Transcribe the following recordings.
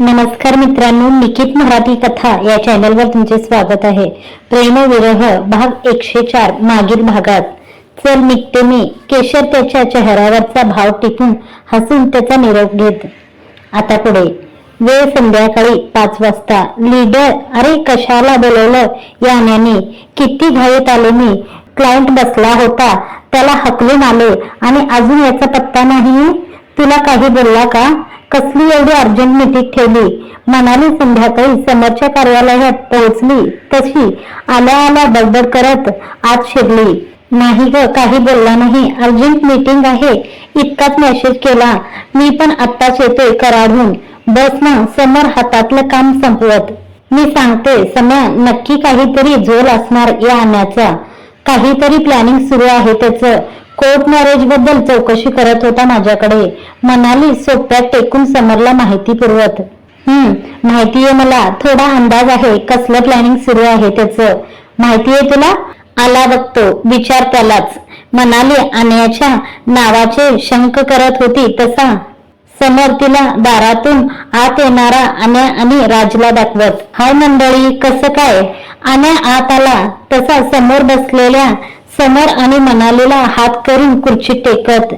नमस्कार मित्रांनो निकित मराठी कथा या चॅनलवर तुमचे स्वागत आहे. प्रेमविरह भाग एकशे चार मागील भागात. चल निघते मी केशर त्याच्या चेहऱ्यावरचा भाव टिपून हसून त्याचा निरोप घेत. आता पुढे. वेळ संध्याकाळी पाच वाजता. लीडर अरे कशाला बोलवलं? या किती घाईत आले मी. क्लायंट बसला होता. त्याला हकलून आले. आणि अजून याचा पत्ता नाही? तुला काही बोलला का? कसली एवढी अर्जंट मीटिंग ठेवली? मनाली संध्याकाळी समोरच्या कार्यालयात पोहोचली. तशी आल्या आल्या बडबड करत आत शिरली. नाही ग काही बोलला नाही. अर्जंट मीटिंग आहे. इतकाच मेसेज केला. मी पण आत्ताच येतोय कराडून बस ना समोर हातातलं काम संपवत. मी सांगते सम्या नक्की काहीतरी झोल असणार या आणण्याचा काहीतरी प्लॅनिंग सुरू आहे त्याचं. कोर्ट मॅरेजबद्दल चौकशी करत होता माझ्याकडे. मनाली सोप्यात टेकून समरला माहिती पुरवत हम्म माहिती आहे मला. थोडा अंदाज आहे. कसलं प्लॅनिंग सुरू आहे त्याचं. माहिती आहे तुला? आला बघतो. विचार त्यालाच. म्हणाली आणण्याच्या नावाचे शंक करत होती तसा. समोर तिला दारातून आत येणारा आण्या आणि राजला दाखवत. हाय मंडळी कसं काय? आण्या आत आला. तसा समोर बसलेल्या समोर आणि मनालीला हात करून खुर्ची टेकत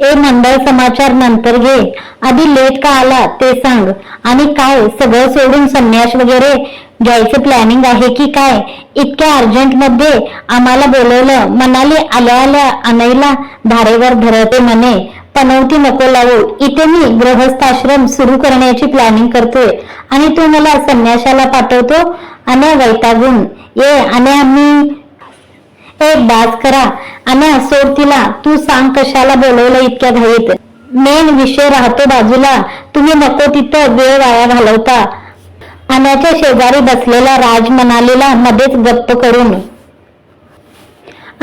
ए मंडळ समाचार नंतर घे आधी लेट का आला ते सांग आणि काय सगळं सोडून संन्यास वगैरे? घ्यायचं प्लॅनिंग आहे की काय? इतक्या अर्जंटमध्ये आम्हाला बोलवलं मनाली आल्या आल्या अनैला धारेवर धरते म्हणे पनवती नको लावू इथे मी गृहस्थाश्रम सुरू करण्याची प्लॅनिंग करतोय आणि तू मला संन्याशाला पाठवतो आणि वैतागून. ये आणि आम्ही ए बाज करा. आणि सोड तिला तू सांग कशाला बोलवलं इतक्या घाईत? मेन विषय राहतो बाजूला. तुम्ही नको तिथं वेळ वाया घालवता. आण्याच्या शेजारी बसलेला राज म्हणालेला मध्येच गप्प करून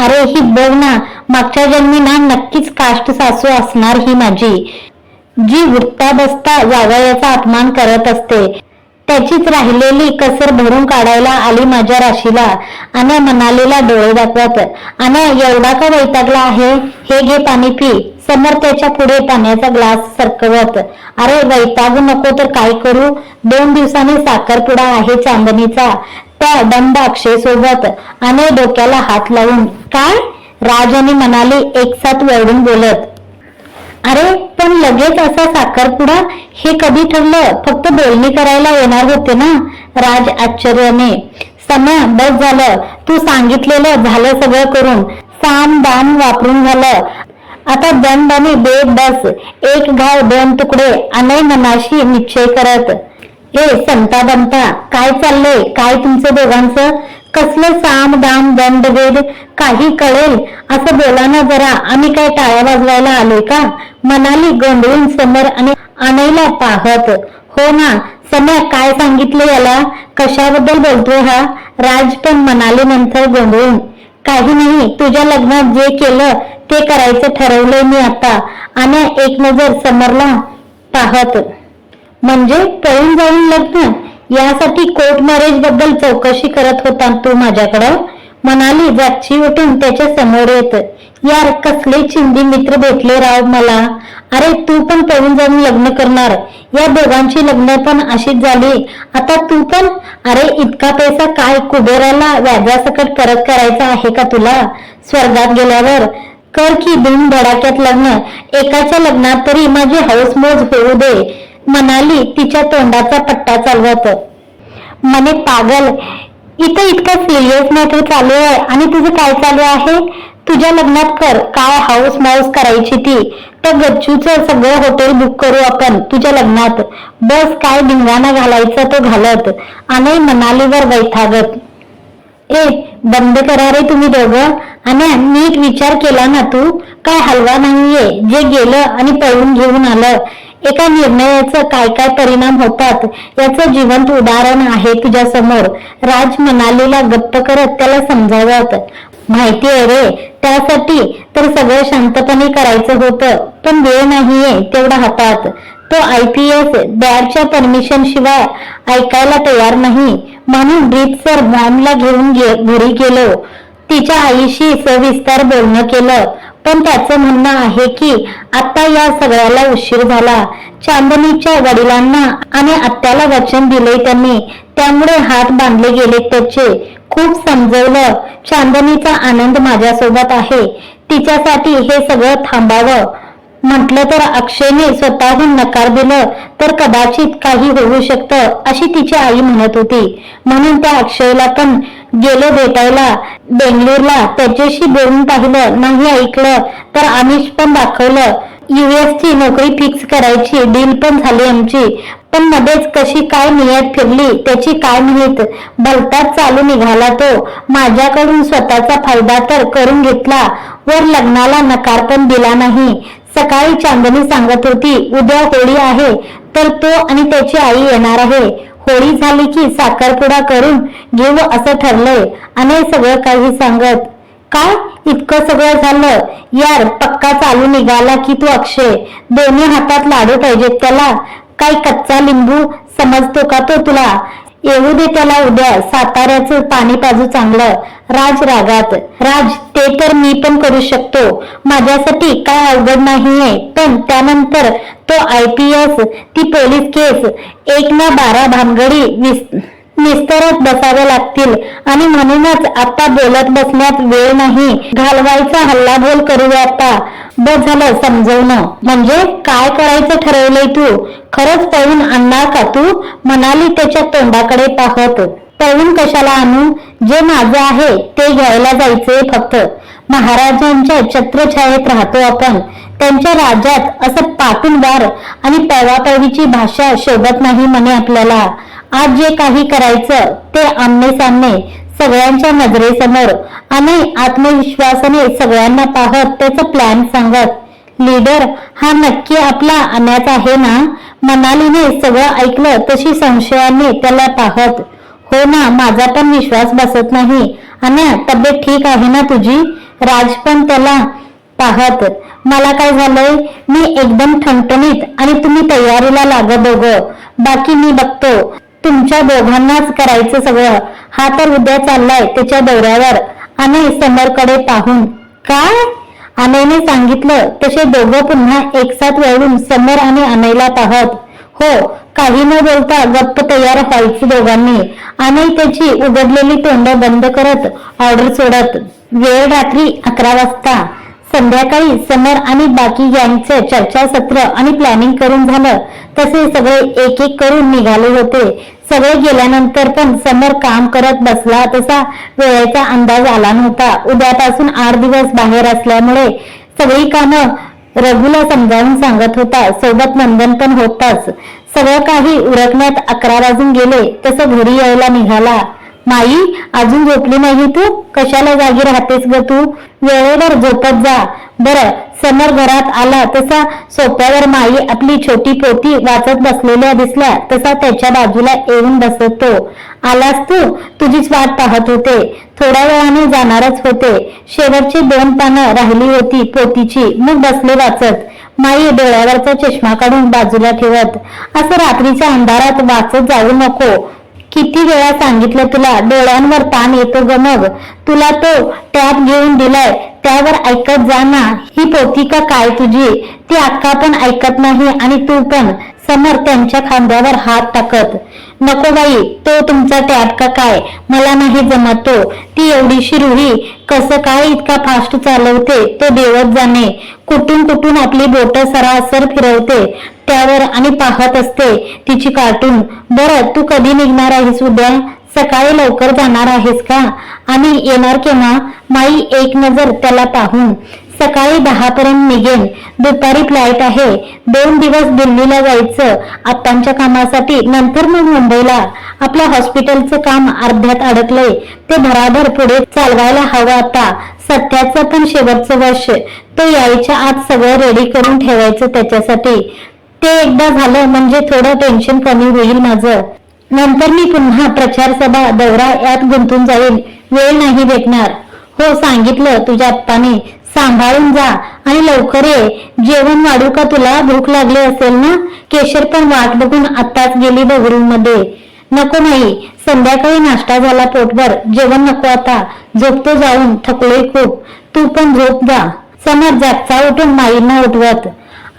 अरे ही बघ ना मागच्या जन्मी ना नक्कीच काष्ट सासू असणार ही माझी. जी वृत्ता बसता जावयाचा अपमान करत असते त्याचीच राहिलेली कसर भरून काढायला आली माझ्या राशीला. आणि मनालीला डोळे दाखवत आणि एवढा का वैतागला आहे? हे घे पाणी पी. समोर त्याच्या पुढे पाण्याचा ग्लास सरकवत अरे वैतागू नको तर काय करू? दोन दिवसांनी साखरपुडा आहे चांदणीचा. त्या दंड अक्षय सोबत आणि डोक्याला हात लावून काय? राज आणि मनाली एक साथ बोलत अरे पण लगेच असा साखरपुडा? हे कधी ठरलं? फक्त बोलणी करायला येणार होते ना? राज आश्चर्याने. सम्या बस झालं. तू सांगितलेलं झालं सगळं करून. साम दाम वापरून झालं. आता दंड आणि बेद बस. एक घाव दोन तुकडे. अनय मनाशी निश्चय करत. ए संता बनता काय चाललंय? काय तुमचं दोघांचं? कसलं साम दाम दंड वेद काही कळेल? असं बोला ना जरा. आम्ही काय टाळ्या वाजवायला आलोय का? मनाली गोंधळून समोर आणि आणायला पाहत. हो ना सम्या काय सांगितलं याला? कशाबद्दल बोलतोय हा? राज पण मनाली नंतर गोंधळून. काही नाही तुझ्या लग्नात जे केलं ते करायचं ठरवलंय मी आता. आणि एक नजर समरला पाहत. म्हणजे पळून जाऊन लग्न? यासाठी कोर्ट मॅरेजबद्दल चौकशी करत होता तू माझ्याकडं. म्हणाली जागची उठून त्याच्यासमोर येत. यार कसले चिंदी मित्र भेटले राव मला. अरे तू पण पळून जाऊन लग्न करणार. या दोघांची लग्न पण अशीच झाली. आता तू पण? अरे इतका पैसा काय कुबेराला व्याजासकट परत करायचा आहे का तुला? स्वर्गात गेल्यावर. कर की धूम धडाक्यात लग्न. एकाच्या लग्नात तरी माझी हौसमोज होऊ दे. मनाली तिच्या तोंडाचा पट्टा चालवत. मने पागल इथं इतकं सिरियस मॅटर चालू आहे आणि तुझं काय चालू आहे? तुझ्या लग्नात कर काय हाऊस माऊस करायची ती? तर गच्चूचं सगळं हॉटेल बुक करू आपण तुझ्या लग्नात. बस काय धिंगाणा घालायचं तो घालत. आणि मनालीवर बैठागत ए बंद करा रे तुम्ही दोघं. आणि नीट विचार केला ना तू? काय हलवा नाहीये जे गेलं आणि पळून घेऊन आलं. एका निर्णयाचं काय काय परिणाम होतात याचं जिवंत उदाहरण आहे तुझ्या समोर राज मनालीला गप्प करत त्याला समजावत माहिती आहे रे त्यासाठी तर सगळं शांतपणे करायचं होतं पण वेळ नाहीये तेवढा हातात. तो आय पी एस डॅडच्या परमिशन शिवाय ऐकायला तयार नाही. म्हणून रीतसर मॉमला घेऊन गे- घरी गेलो. तिच्या आईशी सविस्तर बोलणं केलं. पण त्याचं म्हणणं आहे की आता या सगळ्याला उशीर झाला. चांदणीच्या वडिलांना आणि आत्याला वचन दिले त्यांनी. त्यामुळे हात बांधले गेले त्याचे. खूप समजवलं. चांदणीचा आनंद माझ्यासोबत आहे. तिच्यासाठी हे सगळं थांबावं. म्हटलं तर अक्षयने स्वतःहून नकार दिलं तर कदाचित काही होऊ शकतं अशी तिची आई म्हणत होती. म्हणून त्या अक्षयला पण गेलो भेटायला. बेंगलोरला त्याच्याशी बोलून पाहिलं नाही ऐकलं तर आमिष पण दाखवलं. युएस ची नोकरी फिक्स करायची डील पण झाली आमची. पण मध्येच कशी काय नियत फिरली त्याची काय माहीत? भलताच चालू निघाला तो. माझ्याकडून स्वतःचा फायदा तर करून घेतला. वर लग्नाला नकार पण दिला नाही. सकाळी चांदणी सांगत होती उद्या होळी आहे तर तो आणि त्याची आई येणार आहे. होळी झाली की साखरपुडा करून घेऊ असं ठरलंय. आणि सगळं काही सांगत काय? इतकं सगळं झालं? यार पक्का चालू निघाला की तू अक्षय. दोन्ही हातात लाडू पाहिजेत त्याला. काय कच्चा लिंबू समजतो का तो तुला? येऊ दे त्याला उद्या. साताऱ्याचं पाणी पाजू चांगलं. राज रागात. राज ते तर मी पण करू शकतो. माझ्यासाठी काय अवघड नाहीये. पण त्यानंतर तो आय पी एस ती पोलीस केस एक ना बारा भानगडी विस निस्तरच बसावे लागतील. आणि म्हणूनच आता बोलत बसण्यात वेळ नाही. घालवायचा हल्लाबोल करूया आता. बस झालं समजवणं. म्हणजे काय करायचं ठरवलंय तू? खरंच पळून आणणार का तू? म्हणाली त्याच्या तोंडाकडे पाहत. पळून कशाला आणू? जे माझं आहे ते घ्यायला जायचंय फक्त. महाराजांच्या छत्रछायेत राहतो आपण. त्यांच्या राज्यात असं पाटूनवार आणि पळवापळवीची भाषा शोभत नाही म्हणे आपल्याला. आज जे काही करायचं ते आमने सामने सगळ्यांच्या नजरेसमोर आणि आत्मविश्वासाने सगळ्यांना पाहत त्याचा प्लॅन सांगत. लीडर हा नक्की आपला आण्याचा आहे ना? मनालीने सगळं ऐकलं तशी संशयाने त्याला पाहत. हो ना माझा पण विश्वास बसत नाही. आणि तब्येत ठीक आहे ना तुझी? राज पण त्याला पाहत. मला काय झालंय? मी एकदम ठणठणीत आणि तुम्ही तयारीला लाग दोघं. बाकी मी बघतो. तुमच्या दोघांनाच करायचं सगळं. हा तर उद्या चाललाय त्याच्या दौऱ्यावर. आणि समरकडे पाहून काय? अनयने सांगितलं तसे दोघं पुन्हा एकसाथ वळून समर आणि अनयला पाहत. हो काही न बोलता गप्प तयार व्हायची दोघांनी. आणि त्याची उघडलेली तोंड बंद करत ऑर्डर सोडत वेळ रात्री अकरा वाजता. संध्याकाळी समर आणि बाकी गँगचं चर्चासत्र आणि प्लॅनिंग करून झालं. तसे सगळे एक एक करून निघाले होते. सगळे गेल्यानंतर पण समर काम करत बसला तसा वेळेचा अंदाज आला नव्हता. उद्यापासून आठ दिवस बाहेर असल्यामुळे सगळी कामं रघुला समजावून सांगत होता. सोबत नंदन पण होताच. सगळं काही उरकण्यात अकरा वाजून गेले. तसं घरी यायला निघाला. माई अजून झोपली नाही तू? कशाला जागी राहतेस ग तू? वेळेवर झोपत जा. बर समर घरात आला तसा सोप्यावर माई आपली छोटी पोती वाचत बसलेल्या दिसल्या तसा त्याच्या बाजूला येऊन बसत. आलास तू? तुझीच वाट पाहत होते. थोड्या वेळाने जाणारच होते. शेवटची दोन पानं राहिली होती पोतीची. मग बसले वाचत. माई डोळ्यावरचा चष्मा काढून बाजूला ठेवत. असं रात्रीच्या अंधारात वाचत जाऊ नको. किती वेळा सांगितलं तुला डोळ्यांवर ताण येतो ग मग? तुला तो टॅप घेऊन दिलाय त्यावर ऐकत जा ना. ही पोती का काय तुझी? ती अक्का पण ऐकत नाही आणि तू पण. समर त्यांच्या खांद्यावर हात टाकत. नको बाई तो तुमचा टॅप का काय? मला नाही जमत तो. ती एवढीशी रुही कसं काय इतका फास्ट चालवते? तो देवत जाणे. कुठून कुठून आपली बोट सरासर फिरवते? त्यावर आणि पाहत असते तिची कार्टून. बरं तू कधी निघणार आहेस उद्या? सकाळी लवकर जाणार आहेस का? आणि येणार केव्हा? माई एक नजर त्याला पाहून. सकाळी दहा पर्यंत निघेन. दुपारी फ्लाईट आहे. दोन दिवस दिल्लीला जायचं. आत्तांच्या कामासाठी नंतर मग मुंबईला. आपल्या हॉस्पिटलचं काम अर्ध्यात अडकलंय. ते भराभर पुढे चालवायला हवं आता. सत्याचं पण शेवटचं वर्ष. तो यायच्या आत सगळं रेडी करून ठेवायचं त्याच्यासाठी. ते एकदा झालं म्हणजे थोडं टेन्शन कमी होईल माझं. नंतर मी पुन्हा प्रचार सभा दौरा यात गुंतून जाईल. वेळ नाही भेटणार. हो सांगितलं तुझ्या आप्पाने सांभाळून जा आणि लवकर ये. जेवण वाढू का तुला? भूक लागली असेल ना? केशर पण वाट बघून आत्ताच गेली बघरूममध्ये नको नाही. संध्याकाळी नाश्ता झाला पोटभर. जेवण नको आता. झोपतो जाऊन. थकलोय खूप. तू पण झोप जा. समज जागचा उठून माईंना उठवत.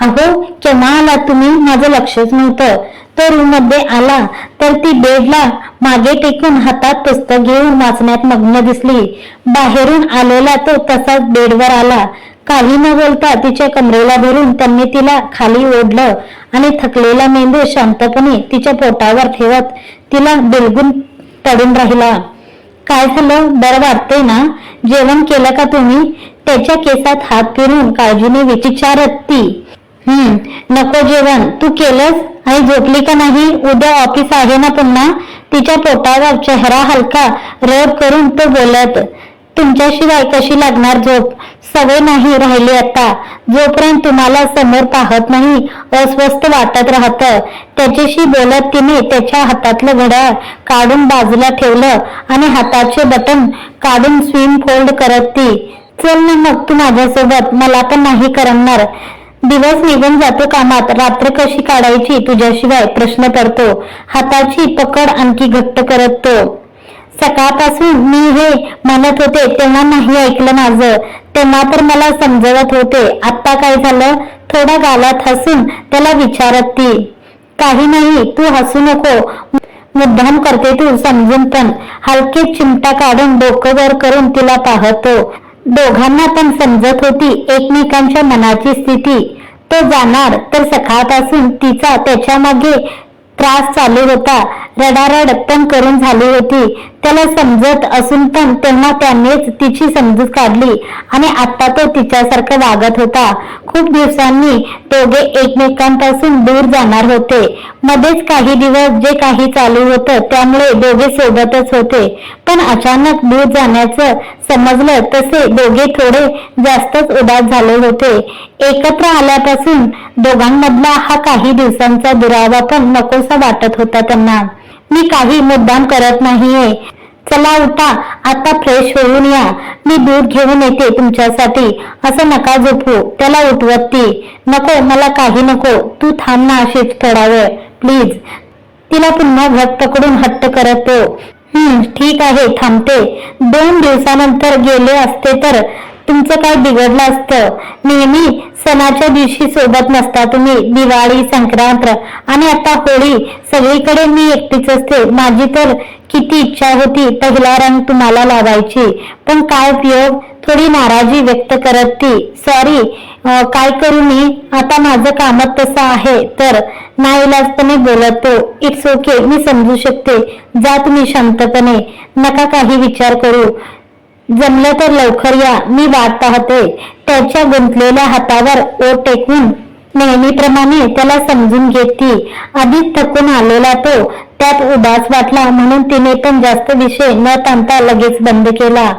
अहो केव्हा आला तुम्ही? माझं लक्षच नव्हतं. तो रूममध्ये आला तर ती बेडला मागे टेकून हातात पुस्तक घेऊन वाचण्यात मग्न दिसली. बाहेरून आलेला तो तसाच बेडवर आला. काही न बोलता तिच्या कमरेला धरून त्यांनी तिला खाली ओढलं आणि थकलेला मेंदू शांतपणे तिच्या पोटावर ठेवत तिला बिलगून पडून राहिला. काय झालं? बरं वाटतंय ना? जेवण केलं का तुम्ही? त्याच्या केसात हात फिरून काळजीने विचारत ती. हम्म नको जेवण. तू केलंस? आणि झोपली का नाही? उद्या ऑफिस आहे ना पुन्हा? तिच्या पोटावर चेहरा हलका रब करून तो बोलत तुमच्याशिवाय कशी लागणार झोप? सवय नाही राहिली आता. जोपर्यंत तुम्हाला समोर पाहत नाही अस्वस्थ वाटत राहत. त्याच्याशी बोलत तिने त्याच्या हातातलं घड्याळ काढून बाजूला ठेवलं आणि हाताचे बटन काढून स्विम फोल्ड करत ती चल ना मग तू माझ्यासोबत. मला पण नाही करणार दिवस निघून जातो कामात. रात्र कशी काढायची? तुझ्याशिवाय प्रश्न करतो हाताची पकड आणखी घट्ट करत. तो सकाळपासून मी हे म्हणत होते तेव्हा नाही ऐकलं माझं. तेव्हा तर मला समजवत होते. आता काय झालं? थोडा गालात हसून त्याला विचारत ती काही नाही तू हसू नको. मुद्दाम करते तू समजून पण. हलके चिमटा काढून डोकं वर करून तिला पाहतो. दोघांना पण समजत होती एकमेकांच्या मनाची स्थिती. तो जाणार तर सकाळपासून तिचा त्याच्यामागे त्रास चालू होता. रडारड पण करून झाली होती. त्याला समजत असून पण तेव्हा त्यानेच तिची समजूत काढली आणि आता तो तिच्यासारखं वागत होता. खूप दिवसांनी दोघे एकमेकांपासून दूर जाणार होते. मध्येच काही दिवस जे काही चालू होतं त्यामुळे दोघे सोबतच होते. पण अचानक दूर जाण्याचं समजलं तसे दोघे थोडे जास्तच उदास झाले होते. एकत्र आल्यापासून दोघांमधला हा काही दिवसांचा दुरावा पण नकोसा वाटत होता त्यांना. मी काही मुद्दाम करत नाहीये. चला उठा आता फ्रेश होऊन या. मी दूध घेऊन येते तुमच्यासाठी. असं नका झोपू त्याला उठवत. ती नको मला काही नको. तू थांब ना अशीच थोडा वेळ प्लीज तिला पुन्हा घट पकडून हट्ट करत तो. हम्म ठीक आहे थांबते. दोन दिवसानंतर गेले असते तर तुमचं काय बिघडलं असतं? नेहमी सणाच्या दिवशी सोबत नसता तुम्ही. दिवाळी संक्रांत आणि आता होळी. सगळीकडे मी एकटीच असते. माझी तर किती इच्छा होती पहिला रंग तुम्हाला लावायची. पण काय उपयोग? थोडी नाराजी व्यक्त करत ती. सॉरी काय करू मी? आता माझं कामच तसं आहे. तर नाईलाजपणे बोलतो. इट्स ओके मी समजू शकते. जा तुम्ही शांतपणे. नका काही विचार करू. जमलं तर लवकर या. मी वाट पाहते त्याच्या गुंतलेल्या हातावर ओ टेकून नेहमीप्रमाणे त्याला समजून घेत ती आधीच थकून आलेला तो त्यात उदास वाटला म्हणून तिने पण जास्त विषय न ताणता लगेच बंद केला.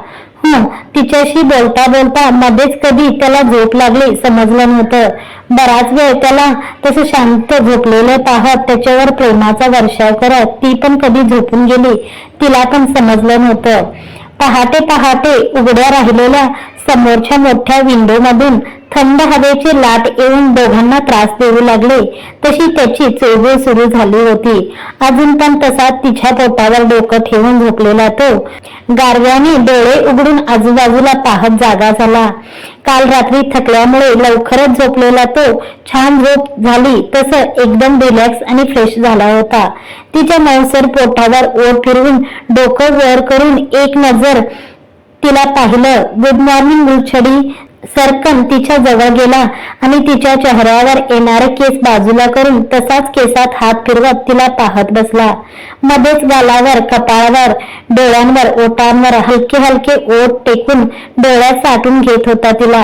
हं तिच्याशी बोलता बोलता मध्येच कधी त्याला झोप लागली समजलं नव्हतं. बराच वेळ त्याला तसं शांत झोपलेलं पाहत त्याच्यावर प्रेमाचा वर्षाव करत ती पण कधी झोपून गेली तिला पण समजलं नव्हतं. पहाटे पहाटे उघड्या राहिलेल्या समोरच्या मोठ्या विंडो मधून थंड हवेची लाट येऊन दोघांना त्रास देऊ लागले. तशी त्याची चळवळ सुरू झाली होती. अजून पण तसा तिच्या पोटावर डोकं ठेवून झोपलेला तो. गारव्याने डोळे उघडून आजूबाजूला पाहत जागा झाला. काल रात्री थकल्यामुळे लवकरच झोपलेला तो छान झोप झाली तसं एकदम रिलॅक्स आणि फ्रेश झाला होता. तिच्या मौसर पोटावर ओर फिरवून डोकं वर करून एक नजर तिला पाहिलं. गुड मॉर्निंग गुलछडी सरकन तिच्या जवळ गेला आणि तिच्या चेहऱ्यावर येणारे केस बाजूला करून तसाच केसात हात फिरवत तिला पाहत बसला. मध्येच गालावर कपाळावर डोळ्यांवर ओटांवर हलके हलके ओठ टेकून डोळ्यात साठून घेत होता तिला.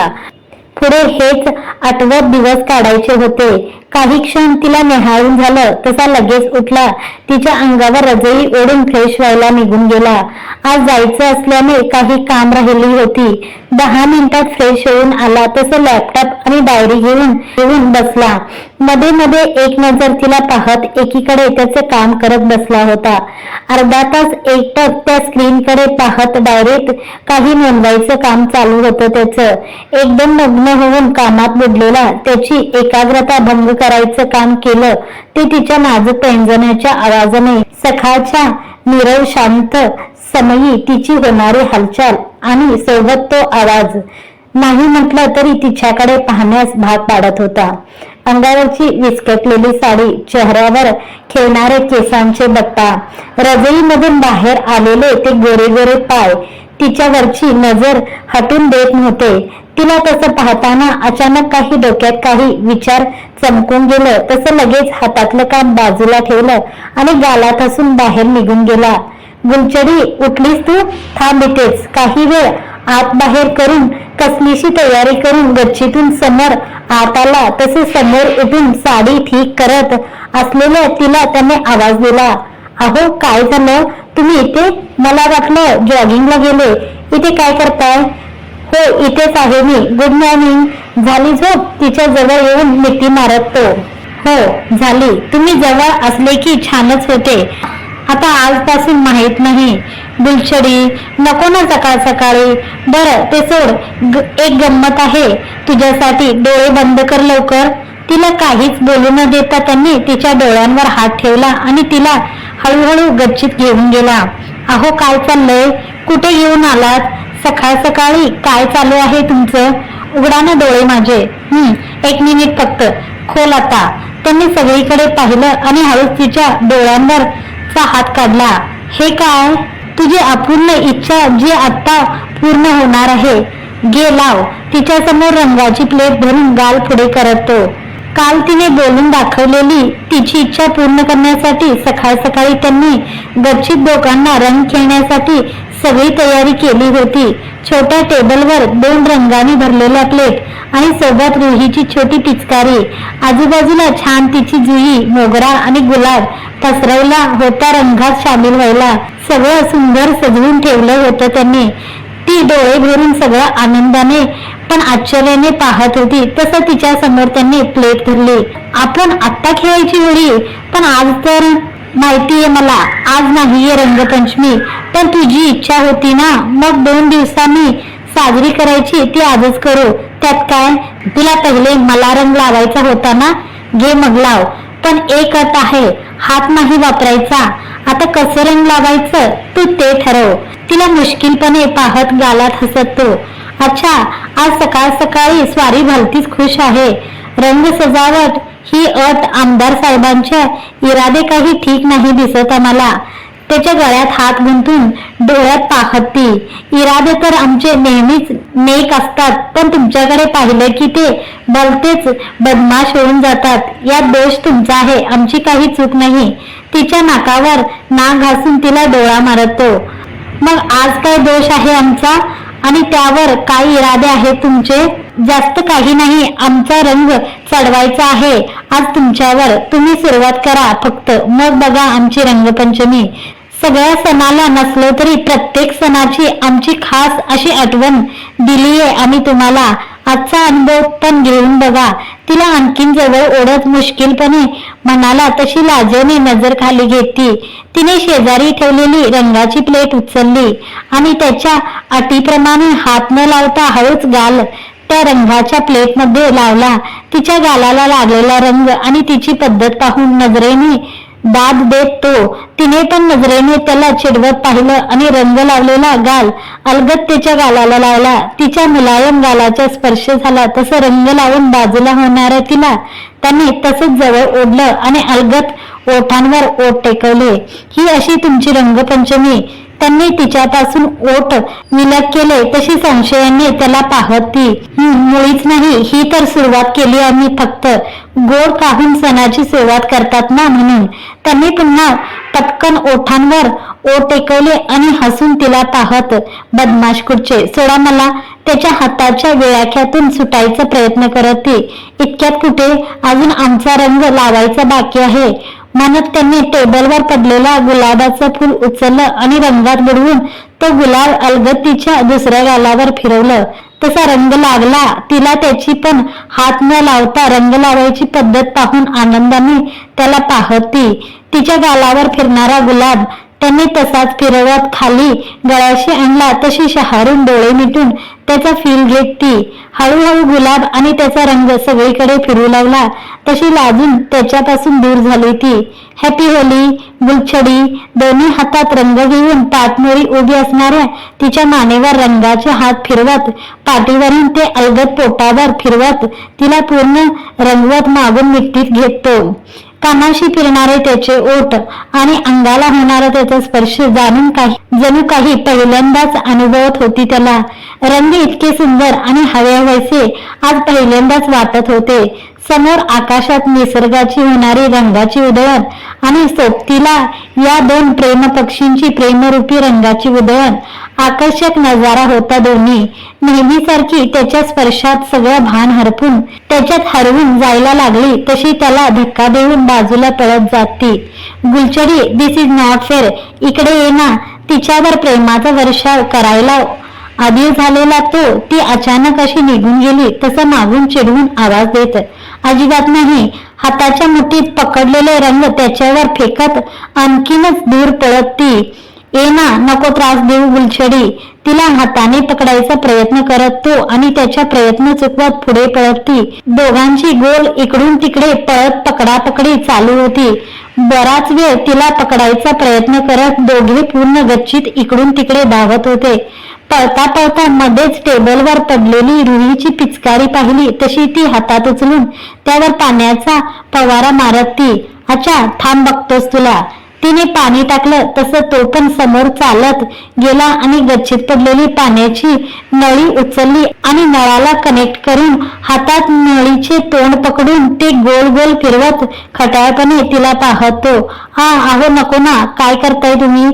पुढे हेच आठवत दिवस काढायचे होते. काही क्षण तिला निहाळून झालं तसा लगेच उठला. तिच्या अंगावर रजई ओढून फ्रेश व्हायला निघून गेला. आज जायचं असल्याने काही काम राहिली होती. दहा मिनिटात फ्रेश होऊन आला तसं लॅपटॉप आणि डायरी घेऊन येऊन बसला. मध्ये मध्ये एक नजर तिला पाहत एकीकडे त्याचे काम करत बसला होता. अर्धा तास एकटक त्या स्क्रीनकडे पाहत डायरेक्ट काही नोंदवायचं काम चालू होतं त्याचं. एकदम मग्न होऊन कामात बुडलेला त्याची एकाग्रता भंग करायचं काम केलं ते तिच्या नाजूक पैंजण्याच्या आवाजाने. सकाळच्या निरव शांत समयी तिची होणारी हालचाल आणि सोबत तो आवाज. नाही म्हटलं तरी तिच्याकडे पाहण्यास भाग पाडत होता. अंगावरची विस्कटलेली साडी चेहऱ्यावर खेळणारे केसांचे बट्टा. रजईमधून बाहेर आलेले ते गोरे गोरे पाय. तिच्यावरची नजर हटून देत नव्हते. तिला तसं पाहताना अचानक काही डोक्यात काही विचार चमकून गेलं. तसं लगेच हातातलं काम बाजूला ठेवलं आणि गालात हसून बाहेर निघून गेला. गुलचडी उठलीस तू? थांब इथेच. काही वेळ आत बाहेर करून कसलीशी तयारी करून गच्चीतून समोर आत आला तसे समोर उठून साडी ठीक करत असलेल्या तिला त्याने आवाज दिला अहो काय झालं? तुम्ही इथे? मला वाटलं जॉगिंगला गेले. इथे काय करताय? हो इथेच आहे मी. गुड मॉर्निंग झाली झोप? तिच्या जवळ येऊन मिठी मारत तो. हो झाली. तुम्ही जवळ असले की छानच होते. आता आजपासून माहीत नाही. बुलछडी नको ना सकाळ सकाळी. बरं ते सोड. ग- एक गंमत आहे. तुझ्यासाठी डोळे बंद कर लवकर. तिला काहीच बोलू न देता त्यांनी तिच्या डोळ्यांवर हात ठेवला आणि तिला हळूहळू गच्चीत घेऊन गेला. अहो काय चाललंय? कुठे घेऊन आलात? सकाळ सकाळी काय चालू आहे तुमचं? उघडा ना डोळे माझे. हम्म एक मिनिट फक्त. खोल आता. त्यांनी सगळीकडे पाहिलं आणि हळूच तिच्या डोळ्यांवर चा हात काढला. हे काय? तुझी अपूर्ण इच्छा जी आत्ता पूर्ण होणार आहे गे लाव. तिच्या समोर रंगाची प्लेट भरून गाल पुढे करतो. काल तिने बोलून दाखवलेली तिची इच्छा पूर्ण करण्यासाठी सकाळ सकाळी त्यांनी गच्चीत दोघांना रंग खेळण्यासाठी सगळी तयारी केली होती. छोट्या टेबलवर दोन रंगांनी भरलेल्या प्लेट आणि सोबत रुहीची छोटी पिचकारी. आजूबाजूला छान तिची जुई मोगरा आणि गुलाब पसरवला होता रंगात सामील व्हायला. सगळं सुंदर सजवून ठेवलं होतं त्यांनी. ती डोळे भरून सगळं आनंदाने पण आश्चर्याने पाहत होती. तसं तिच्या समोर त्यांनी प्लेट धरली. आपण आत्ता खेळायची होळी पण आज तर माहितीये मला. आज नाहीये रंगपंचमी पण तुझी इच्छा होती ना. मग दोन दिवसांनी साजरी करायची ती आजच करू. त्यात काय? तुला पहिले मला रंग लावायचा होता ना? घे मग लाव. पण एक अट आहे हात नाही वापरायचा. आता कसं रंग लावायचं? तू ते ठरव. तिला मुश्किलपणे पाहत गालात हसत. तो अच्छा आज सकाळ सकाळी स्वारी भलतीच खुश आहे. रंग सजावट ही अट आमदार साहेबांच्या इरादे काही ठीक नाही दिसत आम्हाला. त्याच्या गळ्यात हात गुंतून डोळ्यात पाहत. ती इरादे तर आमचे नेहमीच नेक असतात पण तुमच्याकडे पाहिलं की ते भलतेच बदमाश होऊन जातात. यात दोष तुमचा आहे आमची काही चूक नाही. तिच्या नाकावर नाक घासून तिला डोळा मारतो. मग आज काय दोष आहे आमचा? आणि त्यावर काय इरादे आहेत तुमचे? जास्त काही नाही आमचा रंग चढवायचा आहे. आज तुमच्यावर तुम्ही सुरुवात करा फक्त. मग बघा आमची रंगपंचमी. सगळ्या सणाला नसलो तरी प्रत्येक सणाची आमची खास अशी आठवण दिली आहे आम्ही तुम्हाला. आजचा अनुभव पण घेऊन बघा. तिला आणखीन जवळ ओढत मुश्किलपणे मनाला तशी लाजेने नजर खाली घेतली तिने शेजारी ठेवलेली रंगाची प्लेट उचलली आणि त्याच्या अटीप्रमाणे हात न लावता हळूच गाल त्या रंगाच्या प्लेटमध्ये लावला. तिच्या गालाला लागलेला रंग आणि तिची पद्धत पाहून नजरेने दाद देत तो. तिने पण नजरेने त्याला चिडवत पाहिलं आणि रंग लावलेला गाल अलगत तिच्या गालाला लावला. तिच्या मुलायम गालाचा स्पर्श झाला. तसं रंग लावून बाजूला होणाऱ्या तिला त्याने तसंच जवळ ओढलं आणि अलगत ओठांवर ओठ टेकवले. ही अशी तुमची रंगपंचमी. त्यांनी तिच्यापासून ओट विलग केले तशी संशयाने त्याला पाहत. ती मुळीच नाही ही तर सुरुवात केली आम्ही फक्त. गोड काहून सणाची सुरुवात करतात ना म्हणून. त्यांनी पुन्हा पटकन ओठांवर ओट टेकवले आणि हसून तिला पाहत बदमाश कुठचे सोडा मला. त्याच्या हाताच्या विळाख्यातून सुटायचा प्रयत्न करत. ती इतक्यात कुठे? अजून आमचा रंग लावायचा बाकी आहे. म्हणत त्यांनी टेबलवर पडलेला गुलाबाचं फूल उचललं आणि रंगात बुडवून तो गुलाब अलगतीच्या दुसऱ्या गालावर फिरवलं. तसा रंग लागला. तिला त्याची पण हात न लावता रंग लावायची पद्धत पाहून आनंदाने त्याला पाहती. तिच्या गालावर फिरणारा गुलाब त्यांनी तसाच फिरवत खाली गळ्याशी आणला तशी शहारून डोळे मिटून त्याचा फील घेत ती. हळूहळू गुलाब आणि त्याचा रंग सगळीकडे फिरू लागला. तशी लाजून त्याच्यापासून दूर झाली ती. हॅपी होली गुलछडी दोन्ही हातात रंग घेऊन पाठमोरी उभी असणाऱ्या तिच्या मानेवर रंगाचे हात फिरवत पाठीवरून ते अलगद पोटावर फिरवत तिला पूर्ण रंगवत मागून मिठीत घेतो कानाशी फिरणारे त्याचे ओठ आणि अंगाला होणारा त्याचा स्पर्श जाणून काही जणू काही पहिल्यांदाच अनुभवत होती त्याला. रंग इतके सुंदर आणि हवे हवेसे आज पहिल्यांदाच वाटत होते. समोर आकाशात निसर्गाची होणारी रंगाची उधळण आणि सोबतीला या दोन प्रेम पक्षींची प्रेमरूपी रंगाची उधळण आकर्षक नजारा होता दोन्ही. नेहमीसारखी त्याच्या स्पर्शात सगळं भान हरपून त्याच्यात हरवून जायला लागली तशी त्याला धक्का देऊन बाजूला पळत जाती. गुलचडी दिस इज नॉट फेअर इकडे ये ना. तिच्यावर प्रेमाचा वर्षाव करायला आधी झालेला तो ती अचानक अशी निघून गेली तसं मागून चिडवून आवाज देत. अजिबात नाही. हाताच्या मुठीत पकडलेले रंग त्याच्यावर फेकत आणखीनच दूर पळत ती ये ना नको त्रास देऊ गुलछडी. तिला हाताने पकडायचा प्रयत्न करत तो आणि त्याच्या प्रयत्न चुकवत पुढे पळत. ती दोघांची गोल इकडून तिकडे पळत पकडापकडी चालू होती. बराच वेळ तिला पकडायचा प्रयत्न करत दोघे पूर्ण गच्चीत इकडून तिकडे धावत होते. पळता पळता मध्येच टेबलवर पडलेली रुईची पिचकारी पाहिली. तशी ती हातात उचलून त्यावर पाण्याचा पवारा मारत ती. अच्छा थांब बघतोस तुला. तिने पाणी टाकलं तसं तो पण समोर चालत गेला आणि गच्चीत पडलेली पाण्याची नळी उचलली आणि नळाला कनेक्ट करून हातात नळीचे तोंड पकडून ते गोल गोल फिरवत खटाळपणे तिला पाहतो. हा अहो नको ना. काय करताय तुम्ही?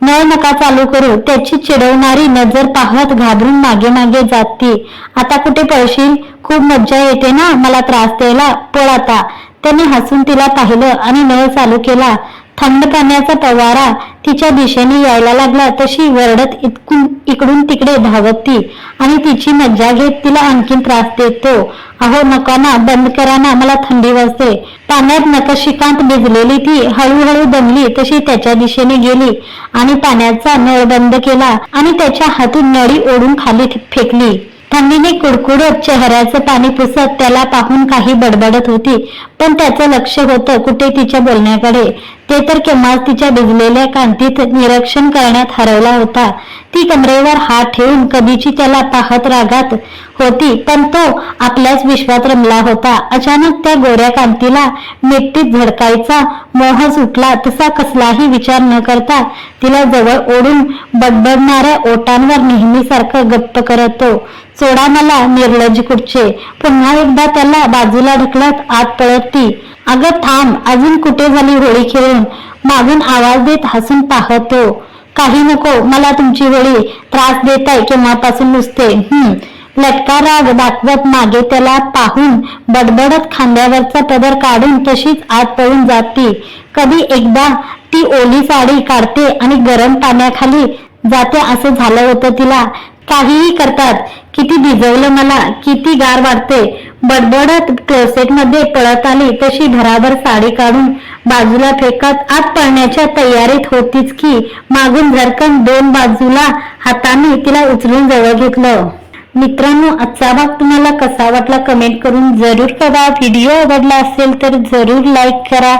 नळ नका चालू करू. त्याची चिडवणारी नजर पाहत घाबरून मागे मागे जाती. आता कुठे पळशील? खूप मज्जा येते ना. मला त्रास द्यायला. पळ आता. त्याने हसून तिला पाहिलं आणि नळ चालू केला. थंड पाण्याचा पवारा तिच्या दिशेने यायला लागला तशी वरडत इतकून इकडून तिकडे धावत ती आणि तिची मज्जा घेत तिला आणखीन त्रास देतो. अहो नका ना बंद करा ना मला थंडी वाजते. पाण्यात नकशिकांत भिजलेली ती हळूहळू दमली तशी त्याच्या दिशेने गेली आणि पाण्याचा नळ बंद केला आणि त्याच्या हातून नळी ओढून खाली फेकली. थंडीने कुडकुडत चेहऱ्याचं पाणी पुसत त्याला पाहून काही बडबडत होती पण त्याचं लक्ष होतं कुठे तिच्या बोलण्याकडे. ते तर केव्हाच तिच्या भिजलेल्या कांतीत निरीक्षण करण्यात हरवला होता. ती कमरेवर हात ठेवून कधीची त्याला पाहत रागात होती पण तो आपल्याच विश्वात रमला होता. अचानक त्या गोऱ्या कांतीला मिट्टीत झडकायचा मोह सुटला तसा कसलाही विचार न करता तिला जवळ ओढून बडबडणाऱ्या ओटांवर नेहमीसारखं गप्प करतो. सोडा मला निर्लज कुठचे पुन्हा एकदा त्याला बाजूला ढकलत आत पळत. ती अगं थांब अजून कुठे झाली होळी खेळून? मागून आवाज देत हसून पाहतो काही नको मला तुमची होळी त्रास देताय केव्हापासून नुसते. हम्म. लटका राग दाखवत मागे त्याला पाहून बडबडत खांद्यावरचा पदर काढून तशीच आत पळून जाते. कधी एकदा ती ओली साडी काढते आणि गरम पाण्याखाली जाते असं झालं होतं तिला. काहीही करतात. किती भिजवलं मला किती गार वाटते बडबडत क्लोसेटमध्ये पळत आली तशी भराभर साडी काढून बाजूला फेकत आत पळण्याच्या तयारीत होतीच की मागून झरकन दोन बाजूला हाताने तिला उचलून जवळ घेतलं. मित्रांनो आजचा भाग तुम्हाला कसा वाटला कमेंट करून जरूर करा व्हिडिओ आवडला असेल तर जरूर लाईक करा.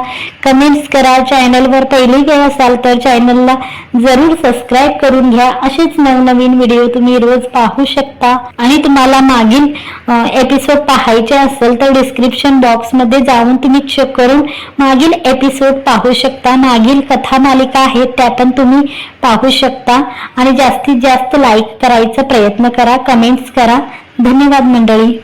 कमेंट्स करा. चॅनलवर पहिले गेला असाल तर चॅनलला जरूर सबस्क्राईब करून घ्या. असेच नवनवीन व्हिडिओ तुम्ही रोज पाहू शकता. आणि तुम्हाला मागील एपिसोड पाहायचे असेल तर डिस्क्रिप्शन बॉक्समध्ये जाऊन तुम्ही चेक करून मागील एपिसोड पाहू शकता. मागील कथा मालिका आहेत त्या पण तुम्ही पाहू शकता. आणि जास्तीत जास्त लाईक करायचा प्रयत्न करा. कमेंट्स करा धन्यवाद मंडळी.